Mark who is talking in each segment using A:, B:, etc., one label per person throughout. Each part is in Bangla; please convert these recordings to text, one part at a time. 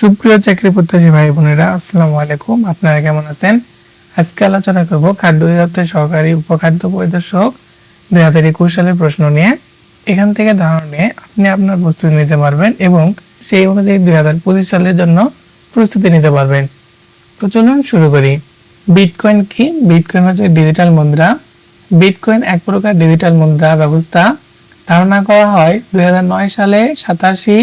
A: সুপ্রিয় চাকরি প্রত্যাশী ভাই বোনেরা আসসালামু আলাইকুম আপনারা কেমন আছেন আজকে আলোচনা করব খাদ্য অধিদপ্তরের সহকারী উপখাদ্য পরিদর্শক দুই হাজার একুশ সালের প্রশ্ন নিয়ে এখান থেকে ধারণা নিয়ে আপনি আপনার প্রস্তুতি নিতে পারবেন এবং সেই অনুযায়ী দুই হাজার পঁচিশ সালের জন্য প্রস্তুতি নিতে পারবেন তো চলুন শুরু করি বিটকয়েন কি বিটকয়েন হচ্ছে ডিজিটাল মুদ্রা বিটকয়েন এক প্রকার ডিজিটাল মুদ্রা ব্যবস্থা ধারণা করা হয় দুই সালে সাতাশি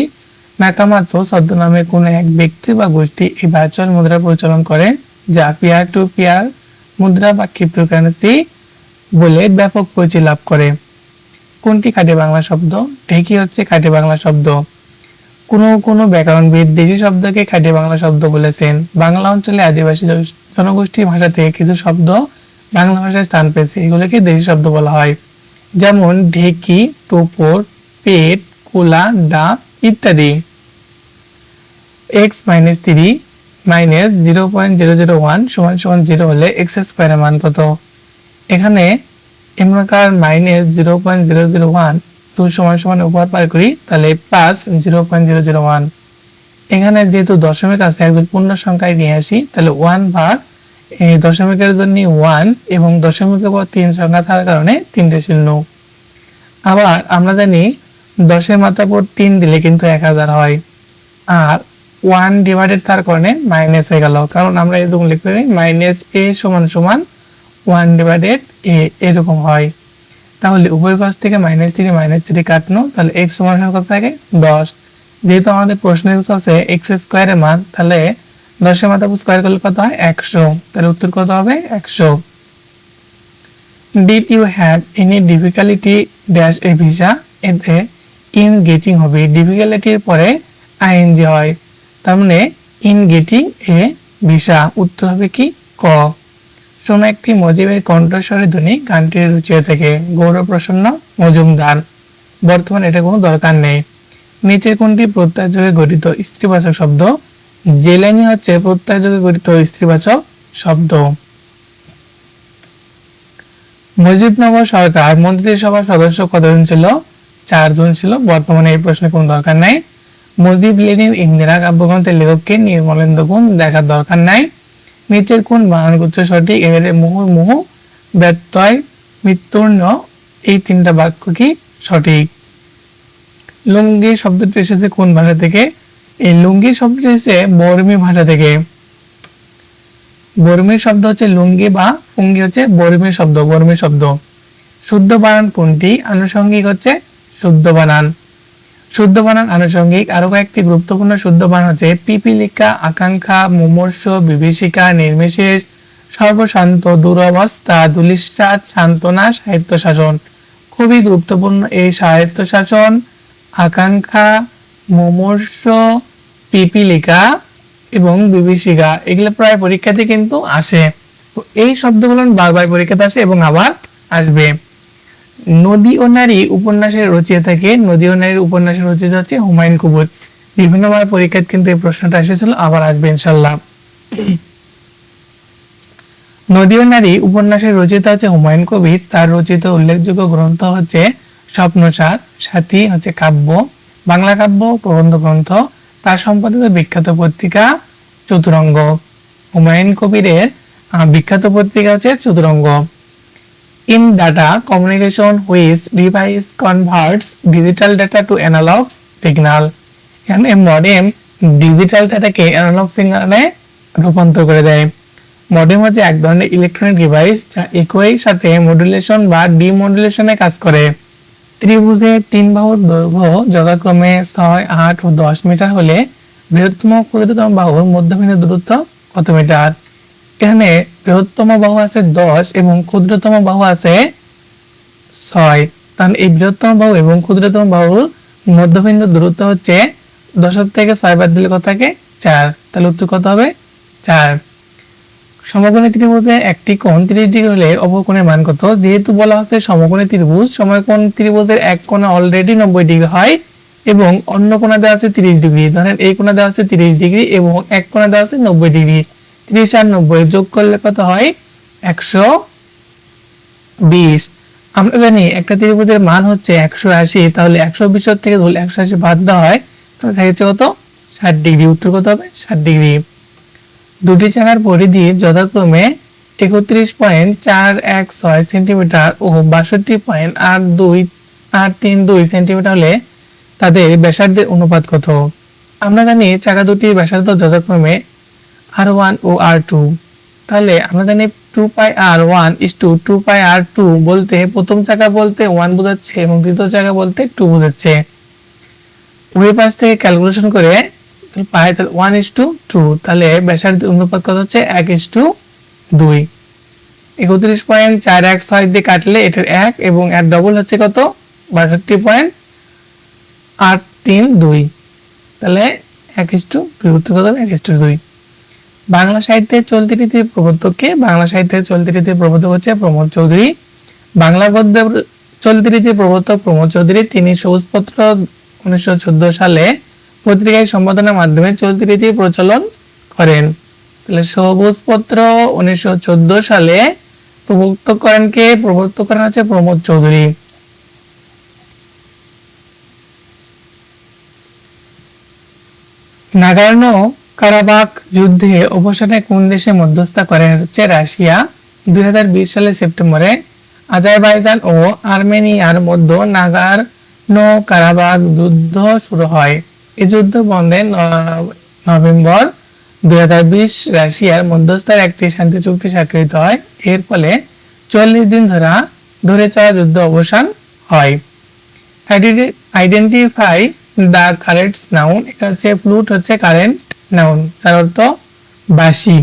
A: নাকামাতো নামে কোনো এক ব্যক্তি বা গোষ্ঠী এই ভার্চুয়াল মুদ্রা পরিচালন করে যা পিয়ার টু পিয়ার মুদ্রা বা ক্রিপ্টোকারেন্সি বলে ব্যাপক পরিচয় লাভ করে কোনটি খাটে বাংলা শব্দ ঢেকি হচ্ছে খাটে বাংলা শব্দ কোনো কোনো ব্যাকরণবিদ দেশি শব্দকে খাটে বাংলা শব্দ বলেছেন বাংলা অঞ্চলে আদিবাসী জনগোষ্ঠী ভাষা থেকে কিছু শব্দ বাংলা ভাষায় স্থান পেয়েছে এগুলোকে দেশি শব্দ বলা হয় যেমন ঢেকি টোপর পেট কুলা ডা ইত্যাদি x minus three minus zero point zero zero one সমান সমান জিরো হলে এক্স স্কোয়ারের মান কত এখানে এমনকার minus zero point zero zero one two সমান সমান উপর পার করি তাহলে পাঁচ zero point zero zero one এখানে যেহেতু দশমিক আছে একজন পূর্ণ সংখ্যায় নিয়ে আসি তাহলে ওয়ান ভাগ এই দশমিকের জন্য ওয়ান এবং দশমিকের পর তিন সংখ্যা থাকার কারণে তিনটে শূন্য আবার আমরা জানি দশের মাত্রা পর তিন দিলে কিন্তু এক হাজার হয় আর ওয়ান ডিভাইডেড তার কারণে মাইনাস হয়ে গেল কারণ আমরা এরকম লিখতে পারি মাইনাস এ সমান সমান ওয়ান ডিভাইডেড এ এরকম হয় তাহলে উভয় পাশ থেকে মাইনাস থ্রি মাইনাস থ্রি কাটনো তাহলে এক্স সমান কত থাকে দশ যেহেতু আমাদের প্রশ্ন আছে এক্স স্কোয়ারের মান তাহলে দশের মাথা স্কোয়ার করলে কত হয় একশো তাহলে উত্তর কত হবে একশো did you have any difficulty dash a visa এতে ইন গেটিং হবে ডিফিকাল্টির পরে আইএনজি হয় তাহলে ইন গেটিং এ ভিসা উত্তর হবে কি ক শোনো একটি মজিবের কণ্ঠস্বরে ধ্বনি গানটির রুচিয়া থেকে গৌরব মজুমদার বর্তমানে এটা কোনো দরকার নেই নিচে কোনটি প্রত্যয়যোগে গঠিত স্ত্রীবাচক শব্দ জেলানি হচ্ছে প্রত্যয়যোগে গঠিত স্ত্রীবাচক শব্দ মুজিবনগর সরকার মন্ত্রিসভার সদস্য কতজন ছিল চারজন ছিল বর্তমানে এই প্রশ্নে কোনো দরকার নেই মজিব লেনিন ইন্দিরা কাব্যগ্রন্থের লেখককে নির্মলেন্দ্র গুণ দেখার দরকার নাই নিচের কোন বানানগুচ্ছ সঠিক এবারে মুহু ব্যত্যয় মৃত্যুর্ণ এই তিনটা বাক্য কি সঠিক লুঙ্গি শব্দটি এসেছে কোন ভাষা থেকে এই লুঙ্গি শব্দটি এসেছে বর্মি ভাষা থেকে বর্মী শব্দ হচ্ছে লুঙ্গি বা ফুঙ্গি হচ্ছে বর্মী শব্দ বর্মী শব্দ শুদ্ধ বানান কোনটি আনুষঙ্গিক হচ্ছে শুদ্ধ বানান শুদ্ধ বানান আনুষঙ্গিক আরো কয়েকটি গুরুত্বপূর্ণ শুদ্ধ বানান হচ্ছে পিপিলিকা আকাঙ্ক্ষা মুমর্ষ বিভীষিকা নির্বিশেষ সর্বশান্ত দুরবস্থা দুলিশ্বাস সান্ত্বনা সাহিত্য শাসন খুবই গুরুত্বপূর্ণ এই সাহিত্য শাসন আকাঙ্ক্ষা মুমর্ষ পিপিলিকা এবং বিভীষিকা এগুলো প্রায় পরীক্ষাতে কিন্তু আসে তো এই শব্দগুলো বারবার পরীক্ষাতে আসে এবং আবার আসবে নদী ও নারী উপন্যাসের রচিয়ে থাকে নদী ও নারীর উপন্যাসের রচিত হচ্ছে হুমায়ুন কবুত বিভিন্নবার পরীক্ষায় কিন্তু এই প্রশ্নটা এসেছিল আবার আসবে ইনশাল্লাহ নদী ও নারী উপন্যাসের রচিতা হচ্ছে হুমায়ুন কবির তার রচিত উল্লেখযোগ্য গ্রন্থ হচ্ছে স্বপ্নসার সাথী হচ্ছে কাব্য বাংলা কাব্য প্রবন্ধ গ্রন্থ তার সম্পাদিত বিখ্যাত পত্রিকা চতুরঙ্গ হুমায়ুন কবিরের বিখ্যাত পত্রিকা হচ্ছে Chaturanga In data communication which device converts digital data to analog signal and a modem digital ডাটাকে অ্যানালগ সিগনালে রূপান্তর করে দেয় মডেম হচ্ছে এক ধরনের ইলেকট্রনিক ডিভাইস যা একই সাথে মডুলেশন বা ডিমডুলেশনে কাজ করে ত্রিভুজে তিন বাহু দৈর্ঘ্য যথাক্রমে ছয় আট ও দশ মিটার হলে বৃহত্তম ক্ষুদ্রতম বাহুর মধ্যবিন্দু দূরত্ব কত মিটার এখানে বৃহত্তম বাহু আছে দশ এবং ক্ষুদ্রতম বাহু আছে ছয় তাহলে এই বৃহত্তম বাহু এবং ক্ষুদ্রতম বাহুর মধ্যবিন্দু দূরত্ব হচ্ছে দশক থেকে ছয় বাদ দিলে কথাকে চার তাহলে উত্তর কত হবে চার সমকোণী ত্রিভুজে একটি কোণ ত্রিশ ডিগ্রি হলে অপর মান কত যেহেতু বলা হচ্ছে সমকোণী ত্রিভুজ সময়কোণ ত্রিভুজের এক কোণা অলরেডি নব্বই ডিগ্রি হয় এবং অন্য কোণা দেওয়া আছে তিরিশ ডিগ্রি ধরেন এই কোণা দেওয়া আছে তিরিশ ডিগ্রি এবং এক কোণা দেওয়া আছে নব্বই ডিগ্রি ত্রিশ যোগ করলে কত হয় একশো বিশ আমরা জানি একটা ত্রিভুজের মান হচ্ছে একশো আশি তাহলে একশো থেকে ধরলে একশো আশি বাদ দেওয়া হয় তাহলে কত ষাট ডিগ্রি উত্তর কত হবে ষাট ডিগ্রি দুটি চাকার পরিধি যথাক্রমে একত্রিশ পয়েন্ট চার এক ছয় সেন্টিমিটার ও বাষট্টি পয়েন্ট আট দুই আট তিন দুই সেন্টিমিটার হলে তাদের ব্যাসার্ধের অনুপাত কত আমরা জানি চাকা দুটির ব্যাসার্ধ যথাক্রমে আর ওয়ান ও আর টু তাহলে আমরা জানি two pi r one is two two pi r two বলতে প্রথম চাকা বলতে ওয়ান বোঝাচ্ছে এবং দ্বিতীয় চাকা বলতে টু বোঝাচ্ছে উভয় পাশ থেকে ক্যালকুলেশন করে পাই তাহলে ওয়ান ইস টু টু তাহলে ব্যাসার্ধ অনুপাত কত হচ্ছে এক ইস টু দুই একত্রিশ পয়েন্ট চার এক ছয় দিয়ে কাটলে এটার এক এবং এর ডবল হচ্ছে কত বাষট্টি পয়েন্ট আট তিন দুই তাহলে এক ইস টু দুই উত্তর কত এক ইস টু দুই বাংলা সাহিত্যের চলতি রীতির প্রবর্তককে বাংলা সাহিত্যের চলতি রীতির প্রবর্তক হচ্ছে প্রমোদ চৌধুরী বাংলা গদ্যের চলতি রীতির প্রবর্তক প্রমোদ চৌধুরী তিনি সবুজপত্র উনিশশো সালে পত্রিকায় সম্পাদনার মাধ্যমে চলতি রীতি প্রচলন করেন তাহলে সবুজপত্র উনিশশো সালে প্রবর্তক করেন কে প্রবর্তক করেন হচ্ছে প্রমোদ চৌধুরী নাগারণ কারাবাক যুদ্ধে অবসানে কোন দেশে মধ্যস্থা করেন হচ্ছে রাশিয়া দুই সালে সেপ্টেম্বরে আজারবাইজান ও আর্মেনিয়ার মধ্যে নাগার নো কারাবাক যুদ্ধ শুরু হয় এই যুদ্ধ বন্ধে নভেম্বর দুই রাশিয়ার মধ্যস্থার একটি শান্তি চুক্তি স্বাক্ষরিত হয় এর ফলে চল্লিশ দিন ধরা ধরে চলা যুদ্ধ অবসান হয় আইডেন্টিফাই দ্য কারেন্টস নাউন এটা হচ্ছে ফ্লুট হচ্ছে কারেন্ট নাউন তার অর্থ বাসি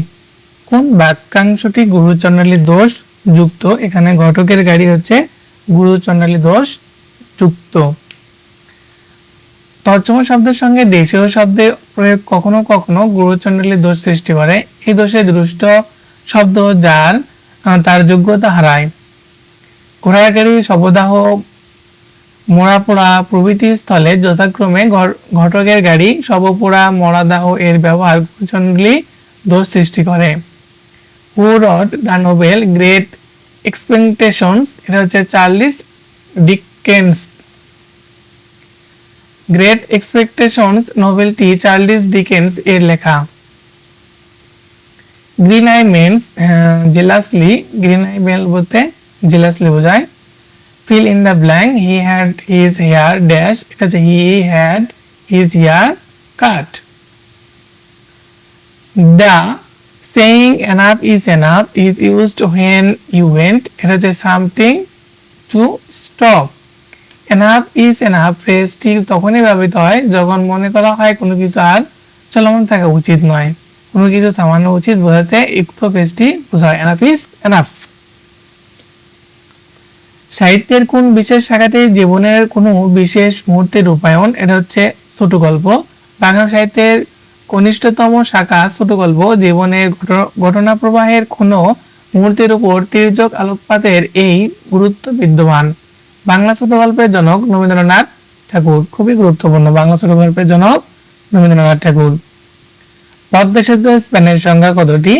A: কোন বাক্যাংশটি গুরুচন্ডালী দোষ যুক্ত এখানে ঘটকের গাড়ি হচ্ছে গুরুচন্ডালী দোষ যুক্ত তর্জমা শব্দের সঙ্গে দেশীয় শব্দের প্রয়োগ কখনো কখনো গুরুচন্ডালী দোষ সৃষ্টি করে এই দোষে দুষ্ট শব্দ যার তার যোগ্যতা হারায় ঘোড়ার গাড়ি শবদাহ মোড়াপোড়া প্রভৃতি স্থলে যথাক্রমে ঘটকের গাড়ি শবপোড়া মরাদাহ এর ব্যবহার প্রচণ্ডলি দোষ সৃষ্টি করে পুরড দ্য নোবেল গ্রেট এক্সপেকটেশনস এটা হচ্ছে চার্লিস ডিকেন্স গ্রেট এক্সপেকটেশনস নোভেলটি চার্লিস ডিকেন্স এর লেখা green eye means jealously green eye মেল বলতে জেলাসলি বোঝায় fill in the blank he had his hair dash because he had his hair cut the saying enough is enough is used when you went it is something to stop enough is enough phrase ফ্রেজটি তখনই ব্যবহৃত হয় যখন মনে করা হয় কোনো কিছু আর চলমান থাকা উচিত নয় কোনো কিছু থামানো উচিত বোঝাতে উক্ত ফ্রেজটি বোঝায় এনাফ ইজ এনাফ সাহিত্যের কোন বিশেষ শাখাতে জীবনের কোনো বিশেষ মুহূর্তে রূপায়ণ এটা হচ্ছে ছোট গল্প বাংলা সাহিত্যের কনিষ্ঠতম শাখা ছোট গল্প জীবনের ঘটনা প্রবাহের কোনো মুহূর্তের উপর তীর্যক আলোকপাতের এই গুরুত্ব বিদ্যমান বাংলা ছোট গল্পের জনক রবীন্দ্রনাথ ঠাকুর খুবই গুরুত্বপূর্ণ বাংলা ছোট গল্পের জনক রবীন্দ্রনাথ ঠাকুর পদ্মেশ্বর স্পেনের সংখ্যা কতটি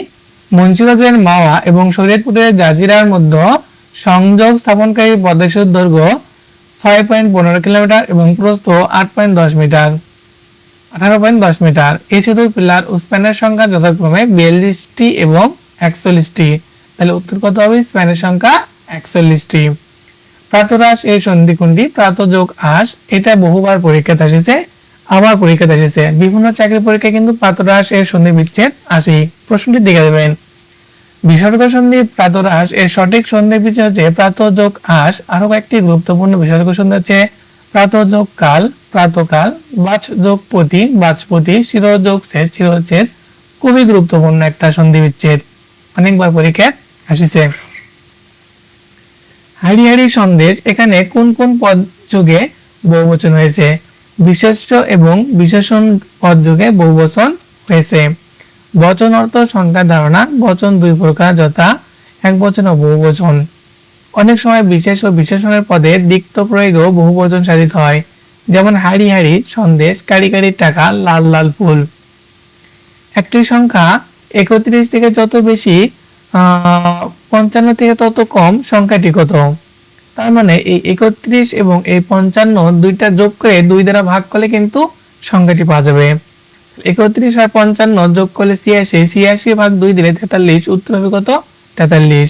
A: মুন্সিগঞ্জের মাওয়া এবং শরীয়তপুরের জাজিরার মধ্যে সংযোগ স্থাপনকারী পদের দৈর্ঘ্য ছয় পয়েন্ট পনেরো কিলোমিটার এবং প্রস্থ আট পয়েন্ট দশ মিটার আঠারো পয়েন্ট দশ মিটার এই সেতুর পিলার ও সংখ্যা যথাক্রমে বিয়াল্লিশটি এবং একচল্লিশটি তাহলে উত্তর কত হবে স্প্যানের সংখ্যা একচল্লিশটি প্রাতরাস এই সন্ধিকুণ্ডি প্রাত যোগ আস এটা বহুবার পরীক্ষাতে এসেছে আবার পরীক্ষাতে এসেছে বিভিন্ন চাকরি পরীক্ষায় কিন্তু প্রাতরাস এর সন্ধি বিচ্ছেদ আসি প্রশ্নটি দেখে দেবেন বিসর্গ সন্ধি প্রাতরাস এর সঠিক সন্ধি বিচার হচ্ছে প্রাতযোগ আস আরো একটি গুরুত্বপূর্ণ বিসর্গ সন্ধি হচ্ছে প্রাতযোগ কাল প্রাতকাল বাচযোগ পতি বাচপতি শিরযোগ সেট শিরচ্ছেদ খুবই গুরুত্বপূর্ণ একটা সন্ধি বিচ্ছেদ অনেকবার পরীক্ষা আসিছে হাড়ি হাড়ি সন্দেশ এখানে কোন কোন পদ যোগে বহুবচন হয়েছে বিশেষ্য এবং বিশেষণ পদ যোগে বহুবচন হয়েছে বচন অর্থ সংখ্যা ধারণা বচন দুই প্রকার যথা এক বচন ও বহু বচন অনেক সময় বিশেষ ও বিশেষণের পদে দিক্ত ও বহু বচন সাধিত হয় যেমন হাড়ি হাড়ি সন্দেশ কারি কারি টাকা লাল লাল ফুল একটি সংখ্যা একত্রিশ থেকে যত বেশি পঞ্চান্ন থেকে তত কম সংখ্যাটি কত তার মানে এই একত্রিশ এবং এই পঞ্চান্ন দুইটা যোগ করে দুই দ্বারা ভাগ করলে কিন্তু সংখ্যাটি পাওয়া যাবে একত্রিশ আর পঞ্চান্ন যোগ করলে ছিয়াশি ভাগ দুই দিলে তেতাল্লিশ উত্তর হবে কত তেতাল্লিশ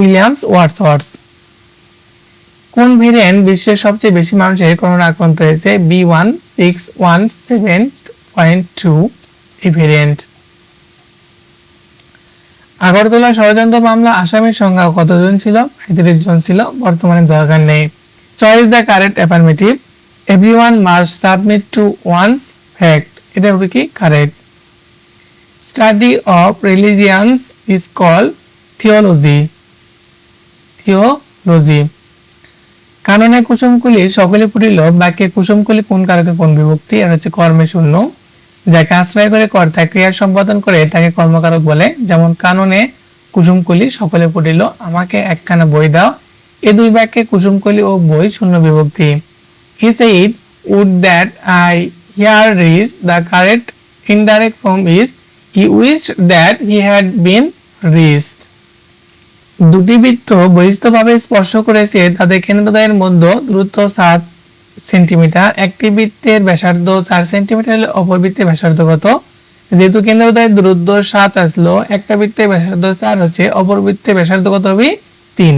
A: উইলিয়ামস কোন ভেরিয়েন্ট বিশ্বের সবচেয়ে বেশি মানুষের করোনা আক্রান্ত হয়েছে B one six one seven point two এই ভেরিয়েন্ট আগরতলা ষড়যন্ত্র মামলা আসামির সংখ্যা কতজন ছিল সাঁত্রিশ জন ছিল বর্তমানে দরকার নেই choice the correct affirmative everyone must submit to one's fact এটা হবে কি correct study of religions is call theology theology কারণে কুসুমকুলি সকলে পুরিল বাক্যে কুসুমকুলি কোন কারকে কোন বিভক্তি এটা হচ্ছে কর্মে শূন্য যাকে আশ্রয় করে কর্তা ক্রিয়া সম্পাদন করে তাকে কর্মকারক বলে যেমন কাননে কুসুমকলি সকলে পড়িল আমাকে একখানা বই দাও এ দুই বাক্যে কুসুমকলি ও বই শূন্য বিভক্তি He said, would that I here reach the correct indirect form is he wished that he had been reached. দুটি বৃত্ত বহিষ্ঠভাবে স্পর্শ করেছে তাদের কেন্দ্রদায়ের মধ্যে দ্রুত সাত সেন্টিমিটার একটি বৃত্তের ব্যাসার্ধ চার সেন্টিমিটার অপর বৃত্তের ব্যাসার্ধ কত যেহেতু কেন্দ্রদায়ের দ্রুত সাত আসলো একটা বৃত্তের ব্যাসার্ধ চার হচ্ছে অপর বৃত্তের ব্যাসার্ধ কত হবে তিন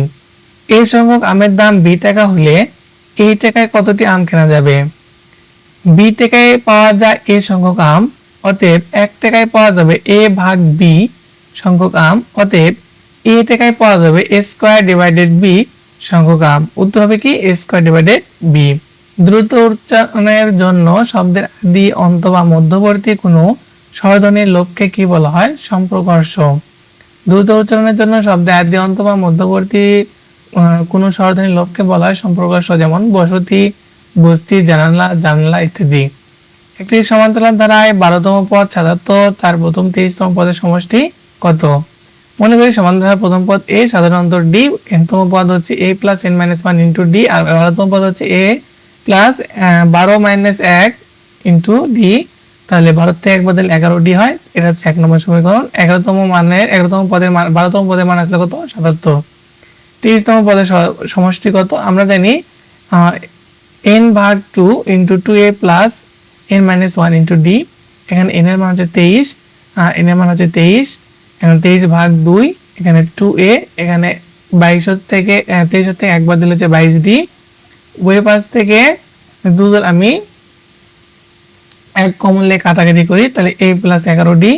A: এই সংখ্যক আমের দাম বি টাকা হলে এই টাকায় কতটি আম কেনা যাবে বি টাকায় পাওয়া যায় এ সংখ্যক আম অতএব এক টাকায় পাওয়া যাবে এ ভাগ বি সংখ্যক আম অতএব এ টাকায় পাওয়া যাবে এ স্কোয়ার ডিভাইডেড বি সংখ্যক আম উত্তর হবে কি এ স্কোয়ার ডিভাইডেড বি দ্রুত উচ্চারণের জন্য শব্দের আদি অন্ত বা মধ্যবর্তী কোনো স্বরধ্বনির লক্ষ্যে কি বলা হয় সম্প্রকর্ষ দ্রুত উচ্চারণের জন্য শব্দের আদি অন্ত বা মধ্যবর্তী কোনো সহধনীর লোভকে বলা হয় সম্পর্ক যেমন বসতি বস্তি জানালা জানলা ইত্যাদি একটি সমান্তরাল ধারায় বারোতম পদ সাধারণত তার প্রথম তেইশতম পদের সমষ্টি কত মনে করি সমান্তরাল প্রথম পদ এ সাধারণত ডি এনতম পদ হচ্ছে a plus n minus one into d আর বারোতম পদ হচ্ছে এ প্লাস বারো মাইনাস এক ইন্টু ডি তাহলে বারো থেকে এক বদল এগারো ডি হয় এটা হচ্ছে এক নম্বর সমীকরণ এগারোতম মানের এগারোতম পদের মান বারোতম পদের মান আসলে কত সাধারণত তেইশতম পদের সমষ্টিগত আমরা জানি এন ভাগ two into two a plus n minus one into d এখানে এন এর মান হচ্ছে তেইশ এন এর মান হচ্ছে তেইশ এখানে তেইশ ভাগ দুই এখানে টু এ এখানে বাইশের থেকে তেইশের থেকে একবার দিলে হচ্ছে বাইশ ডি ওয়ে পাশ থেকে দু আমি এক কমলে কাটাকাটি করি তাহলে এ প্লাস এগারো ডি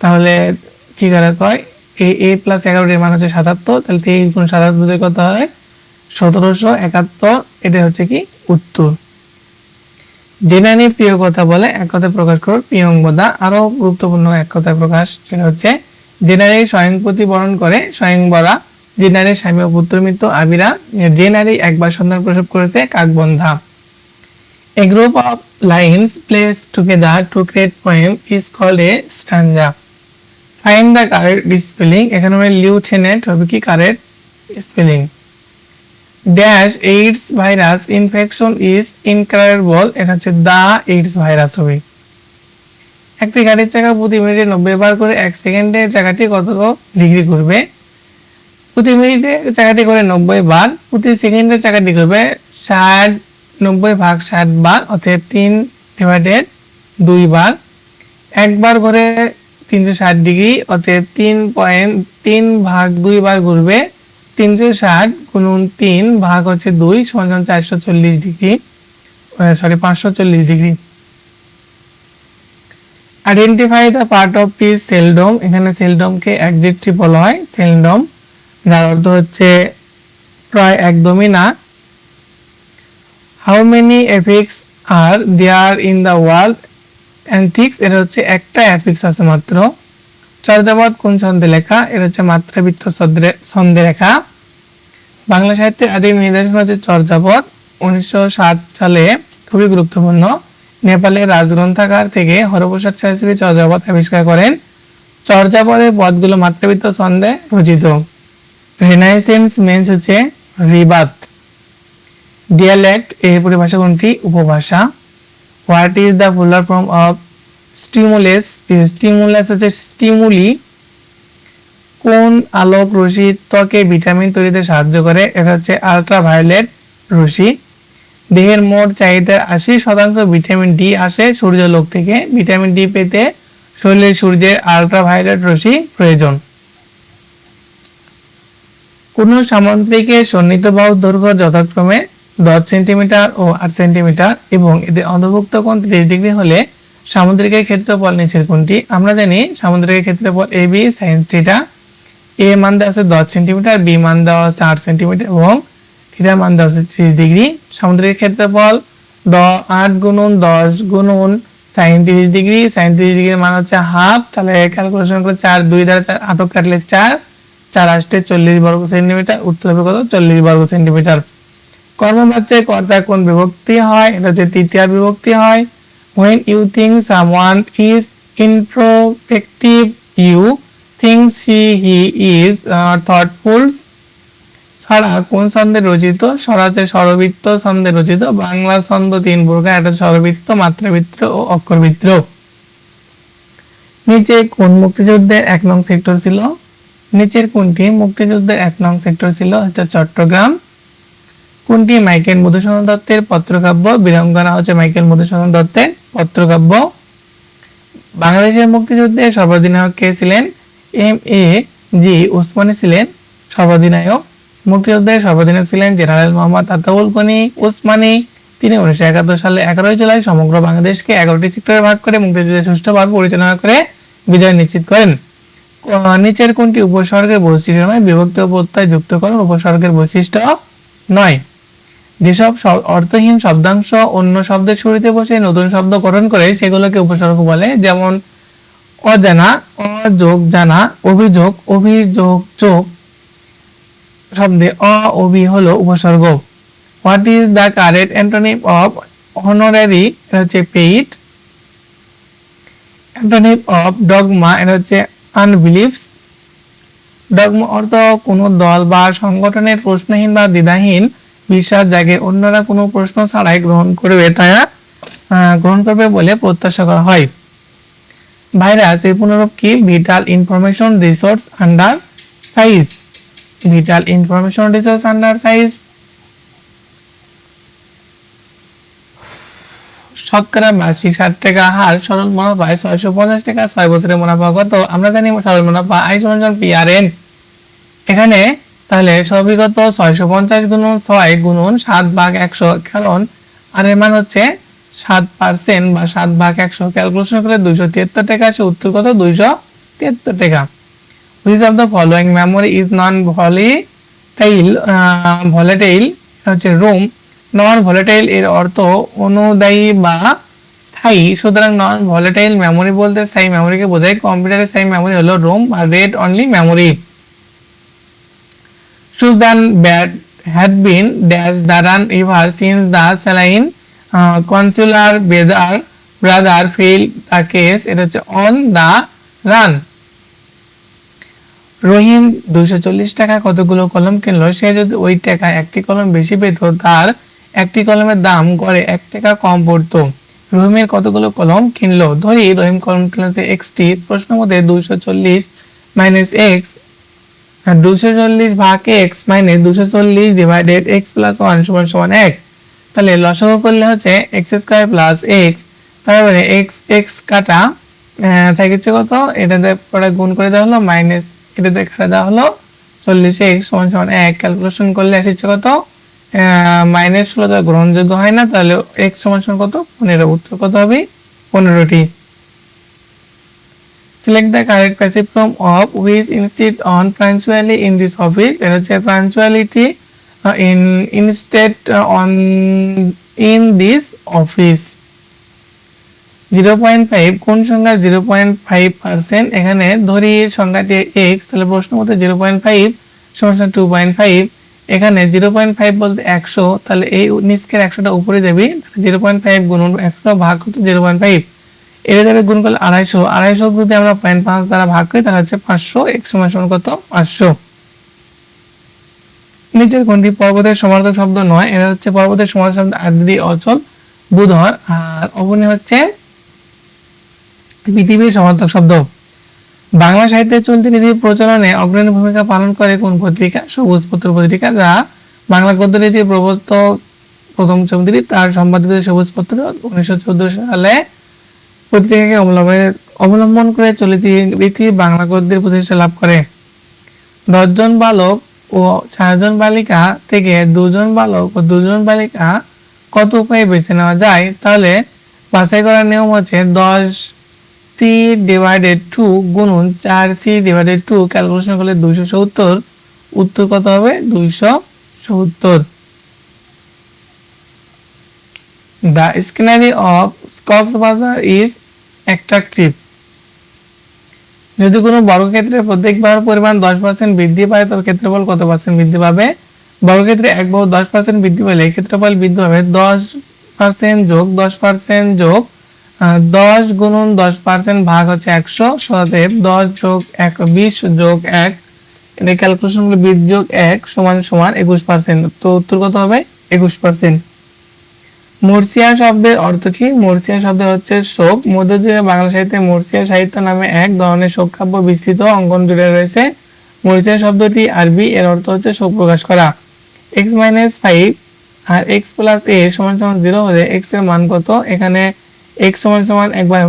A: তাহলে কী করা কয় এ এ প্লাস এগারোটির মান হচ্ছে সাতাত্তর তাহলে তেইশ গুণ সাতাত্তরের কত হয় সতেরোশো একাত্তর এটা হচ্ছে কি উত্তর যেটা নিয়ে প্রিয় কথা বলে এক কথায় প্রকাশ করো প্রিয়ঙ্গদা আরও গুরুত্বপূর্ণ এক কথায় প্রকাশ সেটা হচ্ছে স্বয়ং প্রতিবরণ করে স্বয়ং বরা জেনারে স্বামী মিত্র আবিরা জেনারে একবার সন্ধান প্রসব করেছে কাকবন্ধা a group of lines place together to create poem is called a stanza. Find the correct spelling এখানে হবে লিউথেনেট হবে কি correct spelling dash AIDS virus infection is incurable এটা হচ্ছে দা এইডস ভাইরাস হবে একটি গাড়ির চাকা প্রতি মিনিটে নব্বই বার করে এক সেকেন্ডে চাকাটি কত ডিগ্রি করবে প্রতি মিনিটে চাকাটি করে নব্বই বার প্রতি সেকেন্ডে চাকাটি করবে ষাট নব্বই ভাগ ষাট বার অর্থাৎ তিন ডিভাইডেড দুই বার একবার করে তিনশো ষাট ডিগ্রি অতএব তিন পয়েন্ট তিন ভাগ দুইবার ঘুরবে তিনশো ষাট গুণুন তিন ভাগ হচ্ছে দুই সমান চারশো চল্লিশ ডিগ্রি সরি পাঁচশো চল্লিশ degree identify the part of speech seldom এখানে সেলডমকে অ্যাডজেক্টিভ বলা হয় সেলডম যার অর্থ হচ্ছে প্রায় একদমই না how many affix are there in the world অ্যান্থিক্স এটা হচ্ছে একটা অ্যাফিক্স আছে মাত্র চর্যাপদ কোন ছন্দে লেখা এটা হচ্ছে মাত্রাবৃত্ত ছন্দে লেখা বাংলা সাহিত্যের আদিম নিদর্শন হচ্ছে চর্যাপদ উনিশশো সালে খুবই গুরুত্বপূর্ণ নেপালের রাজগ্রন্থাগার থেকে হরপ্রসাদ শাস্ত্রী চর্যাপদ আবিষ্কার করেন চর্যাপদের পদগুলো মাত্রাবৃত্ত ছন্দে রচিত রেনাইসেন্স মেন্স হচ্ছে রিবাত ডিয়ালেক্ট এই পরিভাষা কোনটি উপভাষা what is the fuller form of stimulus stimulus হচ্ছে স্টিমুলি কোন আলোক রশ্মি ত্বকে ভিটামিন তৈরিতে সাহায্য করে এটা হচ্ছে আলট্রাভায়োলেট রশ্মি দেহের মোট চাহিদার আশি শতাংশ ভিটামিন ডি আসে সূর্য লোক থেকে ভিটামিন ডি পেতে শরীরের সূর্যের আলট্রাভায়োলেট রশ্মি প্রয়োজন কোন সামুদ্রিকের সন্নিহিত বাহু দৈর্ঘ্য যথাক্রমে দশ সেন্টিমিটার ও আট সেন্টিমিটার এবং এদের অন্তর্ভুক্ত কোণ ত্রিশ ডিগ্রি হলে সামুদ্রিকের ক্ষেত্রফল নিচের কোনটি আমরা জানি সামুদ্রিকের ক্ষেত্রফল এ বি সাইন্স থিটা এ মান দেওয়া আছে দশ সেন্টিমিটার বি মান দেওয়া আছে আট সেন্টিমিটার এবং থিটার মান দেওয়া আছে ত্রিশ ডিগ্রি সামুদ্রিকের ক্ষেত্রফল দ আট গুণন দশ গুণন সাইন তিরিশ ডিগ্রি সাইন তিরিশ ডিগ্রির মান হচ্ছে হাফ তাহলে ক্যালকুলেশন করে চার দুই দ্বারা চার আটক কাটলে চার চার আসতে চল্লিশ বর্গ সেন্টিমিটার উত্তর হবে কত চল্লিশ বর্গ সেন্টিমিটার কর্মবাচ্যে কর্তা কোন বিভক্তি হয় এটা হচ্ছে তৃতীয় বিভক্তি হয় when you think someone is introspective you think she he is uh, thoughtful সারা কোন ছন্দে রচিত সরা হচ্ছে স্বরবৃত্ত ছন্দে রচিত বাংলা ছন্দ তিন প্রকার এটা সরবিত্ত মাত্রাবৃত্ত ও অক্ষরবৃত্ত নিচে কোন মুক্তিযুদ্ধের এক নং সেক্টর ছিল নিচের কোনটি মুক্তিযুদ্ধের এক নং সেক্টর ছিল হচ্ছে চট্টগ্রাম কোনটি মাইকেল মধুসূদন দত্তের পত্রকাব্য বীরাঙ্গনা হচ্ছে মাইকেল মধুসূদন দত্তের পত্রকাব্য বাংলাদেশের মুক্তিযুদ্ধে সর্বাধিনায়ক কে ছিলেন এম এ জি উসমানী ছিলেন সর্বাধিনায়ক মুক্তিযুদ্ধের সর্বাধিনায়ক ছিলেন জেনারেল মোহাম্মদ আতাউল গনি উসমানী তিনি উনিশশো একাত্তর সালে এগারোই জুলাই সমগ্র বাংলাদেশকে এগারোটি সেক্টরে ভাগ করে মুক্তিযুদ্ধে সুষ্ঠুভাবে পরিচালনা করে বিজয় নিশ্চিত করেন নিচের কোনটি উপসর্গের বৈশিষ্ট্য নয় বিভক্ত উপত্যায় যুক্ত করেন উপসর্গের বৈশিষ্ট্য নয় যেসব অর্থহীন শব্দাংশ অন্য শব্দের শুরুতে বসে নতুন শব্দ গঠন করে সেগুলোকে উপসর্গ বলে যেমন অজানা অযোগ জানা অভিযোগ অভিযোগ যোগ শব্দে অ অভি হল উপসর্গ what is the correct antonym of honorary এটা হচ্ছে পেইড অ্যান্টোনিম অফ ডগমা এটা হচ্ছে আনবিলিভস ডগমা অর্থ কোনো দল বা সংগঠনের প্রশ্নহীন বা দ্বিধাহীন বিশ্বাস জাগে অন্যরা কোনো প্রশ্ন ছাড়াই গ্রহণ করবে তারা গ্রহণ করবে বলে প্রত্যাশা করা হয় ভাইরাস এই পুনরূপ কি vital information resource under size vital information resource under size শতকরা বার্ষিক ষাট টাকা হার সরল মুনাফা ছয়শো পঞ্চাশ টাকা ছয় বছরের মুনাফা কত আমরা জানি সরল মুনাফা আই সমান পিআরএন এখানে তাহলে সবিগত ছয়শো পঞ্চাশ গুণন ছয় গুণন সাত ভাগ একশো কারণ আর এর মান হচ্ছে সাত পার্সেন্ট বা সাত ভাগ একশো ক্যালকুলেশন করে দুইশো তিয়াত্তর টাকা আসে উত্তর কত দুইশো তিয়াত্তর টাকা which of the following memory is non volatile volatile হচ্ছে রোম নন ভলেটাইল এর অর্থ অনুদায়ী বা স্থায়ী সুতরাং নন ভলেটাইল মেমোরি বলতে স্থায়ী মেমোরিকে বোঝায় কম্পিউটারের স্থায়ী মেমোরি হলো রোম আর read only memory Susan Bad had been dash Dharan ever since the Saline uh, consular brother, brother failed the case. It is on the run. Rahim দুশো চল্লিশ টাকা কতগুলো কলম কিনলো সে যদি ওই টাকা একটি কলম বেশি পেত তার একটি কলমের দাম করে এক টাকা কম পড়তো রহিমের কতগুলো কলম কিনলো ধরি রহিম কলম কিনেছে এক্সটি প্রশ্ন মধ্যে দুইশো চল্লিশ মাইনাস এক্স দুশো চল্লিশ ভাগ এক্স মাইনাস দুশো চল্লিশ ডিভাইডেড এক্স প্লাস ওয়ান সমান এক তাহলে করলে হচ্ছে প্লাস এক্স এক্স এক্স কাটা কত এটাতে পরে গুণ করে দেওয়া এটাতে দেওয়া এক্স সমান সমান ক্যালকুলেশন করলে আসছে কত মাইনাস ষোলো গ্রহণযোগ্য হয় না তাহলে এক্স সমান সমান কত পনেরো উত্তর কত হবে পনেরোটি select the correct passive form of which instead on punctually in this office এটা হচ্ছে punctuality in instead on in this office 0.5 কোন সংখ্যা 0.5% এখানে ধরি সংখ্যাটি x তাহলে প্রশ্ন মতো 0.5 সমান 2.5 এখানে 0.5 বলতে 100 তাহলে এই নিচকের 100টা উপরে যাবে 0.5 গুণ 100 ভাগ হচ্ছে 0.5 এটা যাবে গুণ করলে আড়াইশো আড়াইশো যদি আমরা পয়েন্ট পাঁচ দ্বারা ভাগ করি তাহলে হচ্ছে পাঁচশো এক সময় সমান কত পাঁচশো নিচের কোনটি পর্বতের সমার্থক শব্দ নয় এটা হচ্ছে পর্বতের সমার্থক শব্দ আদি অচল বুধর আর অবনী হচ্ছে পৃথিবীর সমার্থক শব্দ বাংলা সাহিত্যে চলতি রীতির প্রচলনে অগ্রণী ভূমিকা পালন করে কোন পত্রিকা সবুজ পত্র পত্রিকা যা বাংলা গদ্য রীতির প্রবর্ত প্রথম চৌধুরী তার সম্পাদিত সবুজ পত্র উনিশশো সালে প্রতিক্রিয়াকে অবলম্বনে অবলম্বন করে চলিত রীতি বাংলা গদ্যের প্রতিষ্ঠা লাভ করে দশজন বালক ও চারজন বালিকা থেকে দুজন বালক ও দুজন বালিকা কত উপায়ে বেছে নেওয়া যায় তাহলে বাছাই করার নিয়ম হচ্ছে দশ সি ডিভাইডেড টু গুণুন চার সি ডিভাইডেড টু ক্যালকুলেশন করলে দুইশো সত্তর উত্তর কত হবে দুইশো সত্তর The scenery of Bazar is attractive. যদি কোনো বর্গক্ষেত্রে প্রত্যেকবার পরিমাণ দশ পার্সেন্ট বৃদ্ধি পায় তার ক্ষেত্রফল কত পার্সেন্ট বৃদ্ধি পাবে বর্গক্ষেত্রে এক বহু দশ পার্সেন্ট বৃদ্ধি পেলে ক্ষেত্রফল বৃদ্ধি পাবে দশ পার্সেন্ট যোগ দশ পার্সেন্ট যোগ দশ গুণন দশ পার্সেন্ট ভাগ হচ্ছে একশো সদেব দশ যোগ এক বিশ যোগ এক এটা ক্যালকুলেশন হলো যোগ এক সমান সমান একুশ পার্সেন্ট তো উত্তর কত হবে একুশ পার্সেন্ট মর্সিয়া শব্দের অর্থ কি মর্সিয়া শব্দ হচ্ছে শোক মধ্যযুগে বাংলা সাহিত্যে মর্সিয়া সাহিত্য নামে এক ধরনের শোক কাব্য বিস্তৃত অঙ্কন জুড়ে রয়েছে মর্সিয়া শব্দটি আরবি এর অর্থ হচ্ছে শোক প্রকাশ করা এক্স মাইনাস ফাইভ আর এক্স প্লাস এ সমান সমান জিরো হলে এক্স এর মান কত এখানে এক্স সমান সমান একবার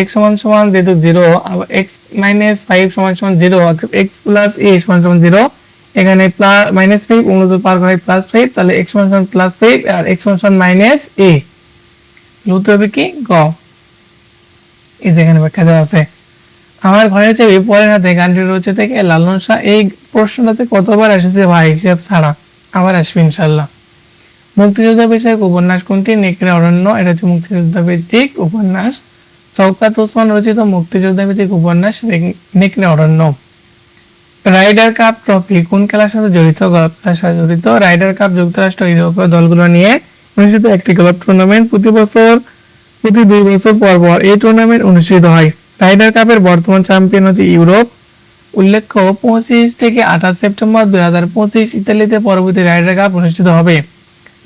A: এক্স সমান সমান যেহেতু জিরো আবার এক্স মাইনাস ফাইভ সমান সমান জিরো অর্থাৎ এক্স প্লাস এ সমান সমান জিরো এখানে মাইনাস ফাইভ অনুরোধ পার করা প্লাস ফাইভ তাহলে এক্সপেনশন প্লাস ফাইভ আর এক্সপেনশন মাইনাস এ হতে হবে কি গ এই যেখানে ব্যাখ্যা দেওয়া আছে আমার ঘরে হচ্ছে পরের হাতে গানটি রয়েছে থেকে লালন শাহ এই প্রশ্নটাতে কতবার এসেছে ভাই হিসাব ছাড়া আবার আসবে ইনশাল্লাহ মুক্তিযোদ্ধা বিষয়ক উপন্যাস কোনটি নেকড়ে অরণ্য এটা হচ্ছে মুক্তিযোদ্ধা ভিত্তিক উপন্যাস সৌকাত ওসমান রচিত মুক্তিযোদ্ধা ভিত্তিক উপন্যাস নেকড়ে অরণ্য রাইডার কাপ ট্রফি কোন খেলার সাথে জড়িত খেলার সাথে জড়িত রাইডার কাপ যুক্তরাষ্ট্র ইউরোপীয় দলগুলো নিয়ে অনুষ্ঠিত একটি গল্ফ টুর্নামেন্ট প্রতি বছর প্রতি দুই বছর পর পর এই টুর্নামেন্ট অনুষ্ঠিত হয় রাইডার কাপের বর্তমান চ্যাম্পিয়ন হচ্ছে ইউরোপ উল্লেখ্য পঁচিশ থেকে আঠাশ সেপ্টেম্বর দুই হাজার পঁচিশ ইতালিতে পরবর্তী রাইডার কাপ অনুষ্ঠিত হবে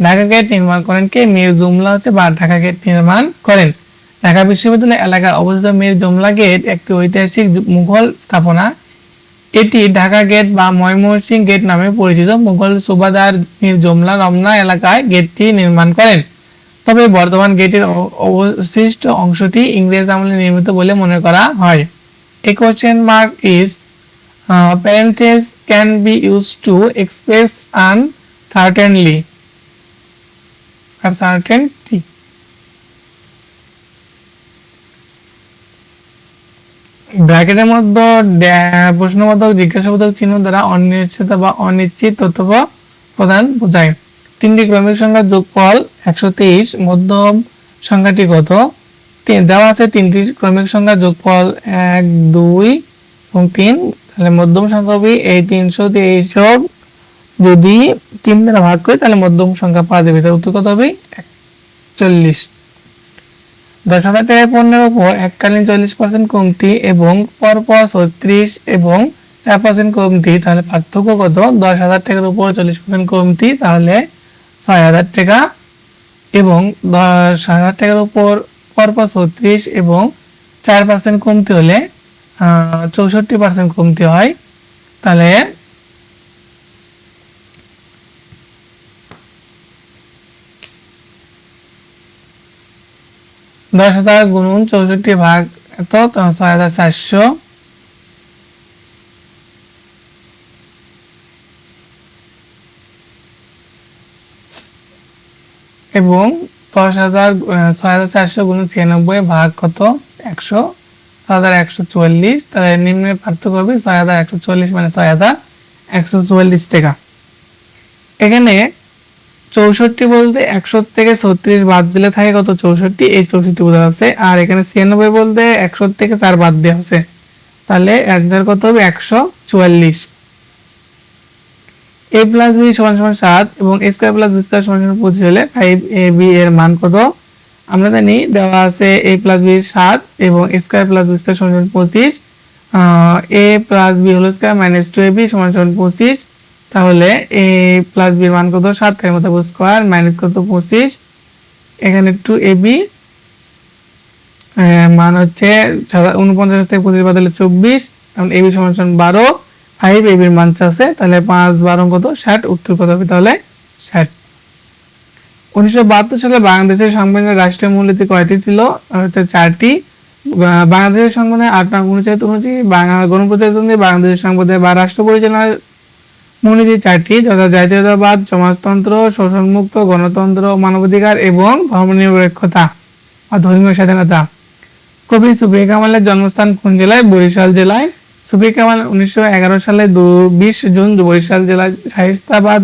A: ঢাকা গেট নির্মাণ করেন কে মেয়ের জুমলা হচ্ছে বা ঢাকা গেট নির্মাণ করেন ঢাকা বিশ্ববিদ্যালয় এলাকায় অবস্থিত মেয়ের জুমলা গেট একটি ঐতিহাসিক মুঘল স্থাপনা এটি ঢাকা গেট বা ময়মনসিং গেট নামে পরিচিত মুঘল সুবাদার মীর জমলা রমনা এলাকায় গেটটি নির্মাণ করেন তবে বর্তমান গেটের অবশিষ্ট অংশটি ইংরেজ আমলে নির্মিত বলে মনে করা হয় a question mark is parentheses can be use to express uncertainly আর ব্র্যাকেটের মধ্যে প্রশ্নবোধক জিজ্ঞাসাবোধক চিহ্ন দ্বারা অনিশ্চিত বা অনিশ্চিত তথ্য প্রদান বোঝায় তিনটি ক্রমিক সংখ্যার যোগফল একশো তেইশ মধ্যম সংখ্যাটি কত দেওয়া আছে তিনটি ক্রমিক সংখ্যার যোগফল এক দুই এবং তিন তাহলে মধ্যম সংখ্যা হবে এই তিনশো তেইশ হোক যদি তিন দ্বারা ভাগ করি তাহলে মধ্যম সংখ্যা পাওয়া যাবে তার উত্তর কত হবে একচল্লিশ দশ হাজার টাকার পণ্যের উপর এককালীন চল্লিশ পার্সেন্ট কমতি এবং পরপর ছত্রিশ এবং চার পার্সেন্ট কমতি তাহলে পার্থক্য কত দশ হাজার টাকার উপর চল্লিশ পার্সেন্ট কমতি তাহলে ছয় হাজার টাকা এবং দশ হাজার টাকার উপর পরপর ছত্রিশ এবং চার পার্সেন্ট কমতি হলে চৌষট্টি পার্সেন্ট কমতি হয় তাহলে দশ হাজার গুণুন চৌষট্টি ভাগ এত ছয় হাজার চারশো এবং দশ হাজার ছয় হাজার চারশো গুণ ছিয়ানব্বই ভাগ কত একশো ছয় হাজার একশো চুয়াল্লিশ তাহলে নিম্নের পার্থক্য হবে ছয় হাজার একশো চল্লিশ মানে ছয় হাজার একশো চুয়াল্লিশ টাকা এখানে চৌষট্টি বলতে একশো থেকে ছত্রিশ বাদ দিলে থাকে কত চৌষট্টি এই চৌষট্টি বোঝা আছে আর এখানে ছিয়ানব্বই বলতে একশো থেকে চার বাদ দেওয়া আছে তাহলে অ্যান্সার কত হবে একশো চুয়াল্লিশ এ প্লাস বি সমান সমান সাত এবং a square plus b square সমান সমান পঁচিশ হলে ফাইভ এ বি এর মান কত আমরা জানি দেওয়া আছে এ প্লাস বি সাত এবং a square plus b square সমান সমান পঁচিশ a plus b whole square minus two a b সমান সমান পঁচিশ তাহলে এ প্লাস বি মান কত সাত তার মতো স্কোয়ার মাইনাস কত পঁচিশ এখানে টু এ বি মান হচ্ছে উনপঞ্চাশ থেকে পঁচিশ বাদলে চব্বিশ এখন বি সমান বারো ফাইভ এ বির মান চাষে তাহলে পাঁচ বারো কত ষাট উত্তর কত হবে তাহলে ষাট উনিশশো বাহাত্তর সালে বাংলাদেশের সংবিধানের রাষ্ট্রীয় মূলনীতি কয়টি ছিল হচ্ছে চারটি বাংলাদেশের সংবিধানে আট নাম অনুচ্ছেদ অনুযায়ী বাংলা গণপ্রজাতন্ত্রী বাংলাদেশের সংবিধানে বা রাষ্ট্র পরিচালনার মূলনীতি চারটি যথা জাতীয়তাবাদ সমাজতন্ত্র শোষণমুক্ত গণতন্ত্র মানবাধিকার এবং ধর্মনিরপেক্ষতা বা ধর্মীয় স্বাধীনতা কবি সুফিয়া কামালের জন্মস্থান কোন জেলায় বরিশাল জেলায় সুফিয়া কামাল উনিশশো সালে দু বিশ জুন বরিশাল জেলায় শাহিস্তাবাদ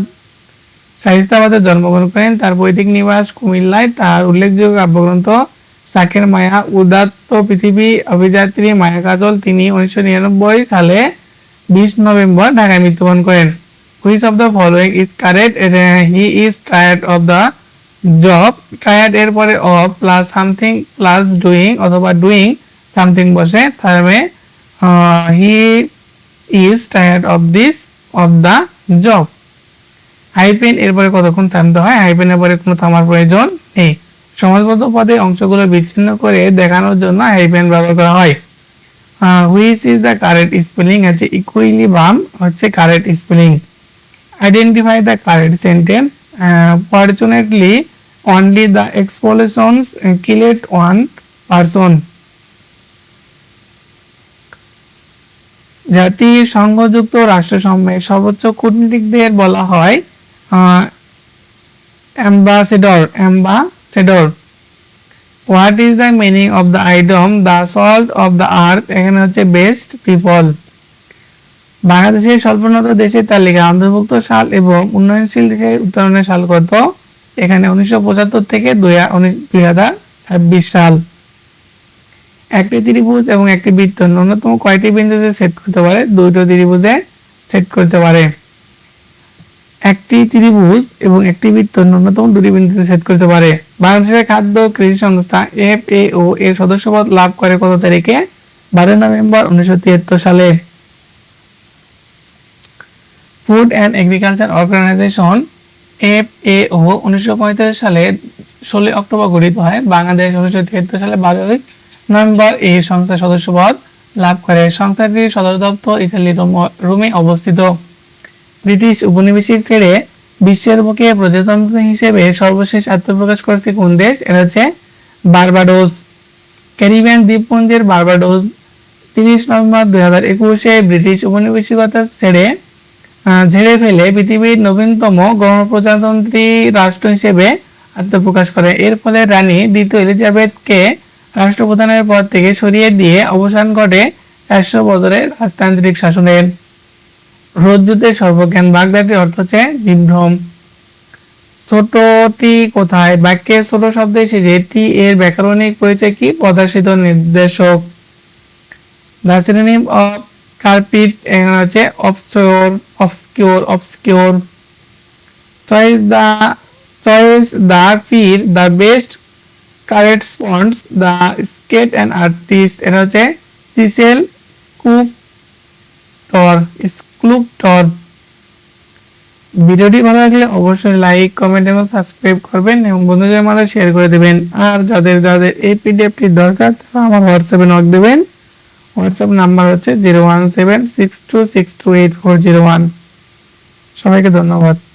A: শাহিস্তাবাদে জন্মগ্রহণ করেন তার বৈদিক নিবাস কুমিল্লায় তার উল্লেখযোগ্য কাব্যগ্রন্থ সাকের মায়া উদাত্ত পৃথিবী অভিযাত্রী মায়া কাজল তিনি উনিশশো সালে বিশ নভেম্বর ঢাকায় মৃত্যুবরণ করেন which of the following is correct he is tired of the job tired এর পরে of plus something plus doing অথবা ডুইং সামথিং বসে তারপরে he is tired of this of the job hyphen এরপরে কতক্ষণ থামতে হয় হাইপেনের পরে কোনো থামার প্রয়োজন নেই সমাজবদ্ধ পদে অংশগুলো বিচ্ছিন্ন করে দেখানোর জন্য হাইপেন ব্যবহার করা হয় which is the correct spelling হচ্ছে ইকুইলি বাম হচ্ছে correct spelling identify the correct sentence. Uh, fortunately, only the explosions killed uh, one person. জাতিসংঘযুক্ত রাষ্ট্রসমূহে সর্বোচ্চ কূটনীতিকদের বলা হয় ambassador ambassador what is the meaning of the idiom the salt of the earth এখানে হচ্ছে বেস্ট পিপল বাংলাদেশের স্বল্পোন্নত দেশের তালিকা অন্তর্ভুক্ত সাল এবং উন্নয়নশীল দেশের উত্তরণের সাল কত এখানে উনিশশো পঁচাত্তর থেকে দুই হাজার ছাব্বিশ সাল একটি ত্রিভুজ এবং একটি বৃত্ত ন্যূনতম কয়টি বিন্দুতে সেট করতে পারে দুটো ত্রিভুজে সেট করতে পারে একটি ত্রিভুজ এবং একটি বৃত্ত ন্যূনতম দুটি বিন্দুতে সেট করতে পারে বাংলাদেশের খাদ্য কৃষি সংস্থা এফ এ ও এর সদস্যপদ লাভ করে কত তারিখে বারোই নভেম্বর উনিশশো সালে food and agriculture organisation F A O উনিশশো সালে ষোলোই অক্টোবর গঠিত হয় বাংলাদেশ উনিশশো তিয়াত্তর সালে বারোই নভেম্বর এই সংস্থার সদস্যপদ লাভ করে সংস্থাটির সদর দপ্তর ইতালি রোমে অবস্থিত ব্রিটিশ উপনিবেশিক ছেড়ে বিশ্বের বুকে প্রজাতন্ত্র হিসেবে সর্বশেষ আত্মপ্রকাশ করেছে কোন দেশ এটা হচ্ছে বার্বাডোস ক্যারিবিয়ান দ্বীপপুঞ্জের বার্বাডোস তিরিশ নভেম্বর দুই হাজার একুশে ব্রিটিশ উপনিবেশিকতা ছেড়ে ঝেড়ে ফেলে পৃথিবীর নবীনতম গণপ্রজাতন্ত্রী রাষ্ট্র হিসেবে আত্মপ্রকাশ করে এর ফলে রানী দ্বিতীয় এলিজাবেথকে রাষ্ট্রপ্রধানের পদ থেকে সরিয়ে দিয়ে অবসান ঘটে চারশো বছরের রাজতান্ত্রিক শাসনের রোদ্যুতের সর্বজ্ঞান বাগদাটির অর্থ হচ্ছে বিভ্রম ছোটটি কোথায় বাক্যের ছোট শব্দে টি এর ব্যাকরণিক পরিচয় কি প্রদর্শিত নির্দেশক দ্য সিনোনিম অফ carpet এখানে আছে obscure obscure obscure choice the choice the fear the best corresponds the skate and artist এটা হচ্ছে সিসেল স্কুপটর স্কুপটর ভিডিওটি ভালো লাগলে অবশ্যই লাইক কমেন্ট এবং সাবস্ক্রাইব করবেন এবং বন্ধুদের মাঝে শেয়ার করে দেবেন আর যাদের যাদের এই পিডিএফটি দরকার তারা আমার হোয়াটসঅ্যাপে নক দেবেন হোয়াটসঅ্যাপ নাম্বার হচ্ছে zero one seven six two six two eight four zero one সবাইকে ধন্যবাদ